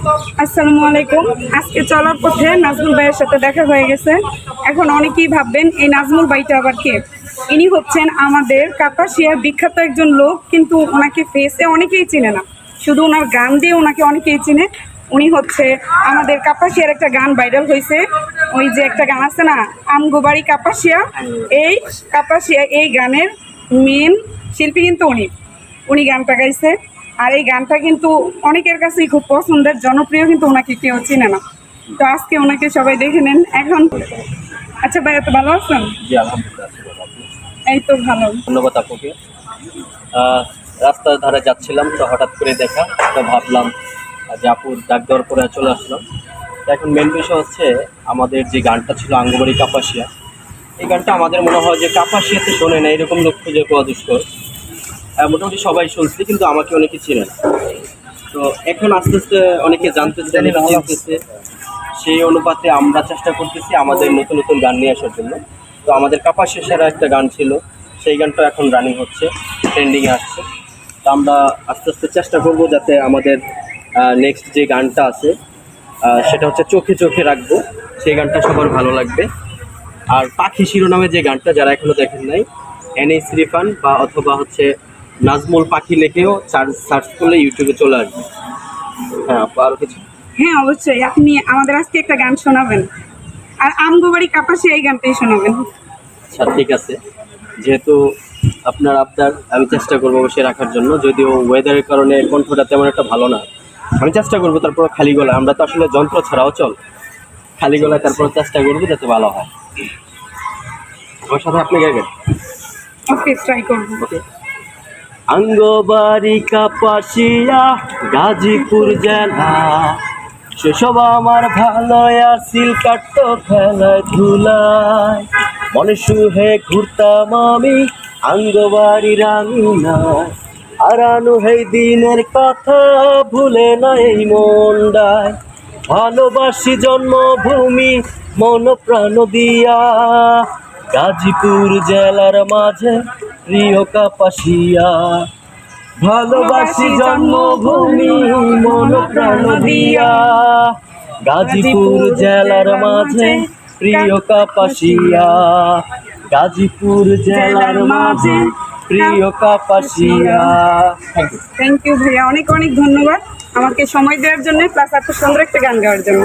আসসালামু আলাইকুম। আজকে চলার পথে নাজমুল ভাইয়ের সাথে দেখা হয়ে গেছে। এখন অনেকেই ভাববেন, এই নাজমুল ভাইটা আবার কে? ইনি হচ্ছেন আমাদের কাপাসিয়ার বিখ্যাত একজন লোক, কিন্তু ওনাকে ফেসে অনেকেই চিনে না। শুধু ওনার গান দিয়ে ওনাকে অনেকেই চিনে। উনি হচ্ছে আমাদের কাপাসিয়ার একটা গান ভাইরাল হয়েছে। ওই যে একটা গান আছে না আমগোবাড়ি কাপাসিয়া? এই কাপাসিয়া, এই গানের মেন শিল্পী কিন্তু উনি। উনি গানটা গাইছে। আর এই গানটা কিন্তু অনেকের কাছেই খুব পছন্দের জনপ্রিয় কিন্তু ওনাকে কেউ চিনে না। তো আজকে ওনাকে সবাই দেখে নেন। এখন আচ্ছা ভাই এত ভালো আছেন? এই তো ভালো। ধন্যবাদ আপুকে রাস্তার ধারে যাচ্ছিলাম তো হঠাৎ করে দেখা তো ভাবলাম যে আপুর ডাক দেওয়ার পরে চলে আসলাম। তো এখন মেন বিষয় হচ্ছে আমাদের যে গানটা ছিল আঙ্গবাড়ি কাপাসিয়া এই গানটা আমাদের মনে হয় যে কাপাসিয়াতে শোনে না এরকম লোক খুঁজে পাওয়া দুষ্কর। মোটামুটি সবাই শুনছে কিন্তু আমাকে অনেকে চিনে তো এখন আস্তে আস্তে অনেকে জানতেছে অনেকে চিনতেছে। সেই অনুপাতে আমরা চেষ্টা করতেছি আমাদের নতুন নতুন গান নিয়ে আসার জন্য। তো আমাদের কাপাসিয়া সেরা একটা গান ছিল সেই গানটা এখন রানিং হচ্ছে ট্রেন্ডিংয়ে আসছে। তো আমরা আস্তে আস্তে চেষ্টা করব যাতে আমাদের নেক্সট যে গানটা আছে সেটা হচ্ছে চোখে চোখে রাখব। সেই গানটা সবার ভালো লাগবে। আর পাখি শিরোনামে যে গানটা যারা এখনও দেখেন নাই এনএস রিফান বা অথবা হচ্ছে নাজমুল পাখি লেখেও সার্চ সার্চ করলে ইউটিউবে চলে আসবে। হ্যাঁ আপু, আরও কিছু? হ্যাঁ অবশ্যই। আপনি আমাদের আজকে একটা গান শোনাবেন। আর আমগোবাড়ি কাপাসে এই গানটাই শোনাবেন। আচ্ছা ঠিক আছে। যেহেতু আপনার আপনার আমি চেষ্টা করব অবশ্যই রাখার জন্য। যদিও ওয়েদারের কারণে কণ্ঠটা তেমন একটা ভালো না। আমি চেষ্টা করব তারপর খালি গলায়। আমরা তো আসলে যন্ত্র ছাড়াও চল। খালি গলায় তারপর চেষ্টা করব যাতে ভালো হয়। আমার সাথে আপনি গাইবেন? ওকে ট্রাই করব। ওকে আঙ্গবাড়ি কাপাসিয়া, গাজীপুর জেলা। সেসব আমার ভালো আসিল কাট্ট খেলায় ধুলায়। মনে সুহে ঘুরতাম আমি আঙ্গবাড়ি রাঙিনায় আরানু হেই দিনের কথা ভুলে না এই মন্ডায় ভালোবাসি জন্মভূমি মন প্রাণ দিয়া। গাজীপুর জেলার মাঝে প্রিয় কাপাসিয়া ভালোবাসি জন্মভূমি মন প্রাণ দিয়া। গাজীপুর জেলার মাঝে প্রিয় কাপাসিয়া। গাজীপুর জেলার মাঝে প্রিয় কাপাসিয়া। থ্যাংক ইউ ভাইয়া। অনেক অনেক ধন্যবাদ আমাকে সময় দেওয়ার জন্য প্লাস এত সুন্দর একটা গান গাওয়ার জন্য।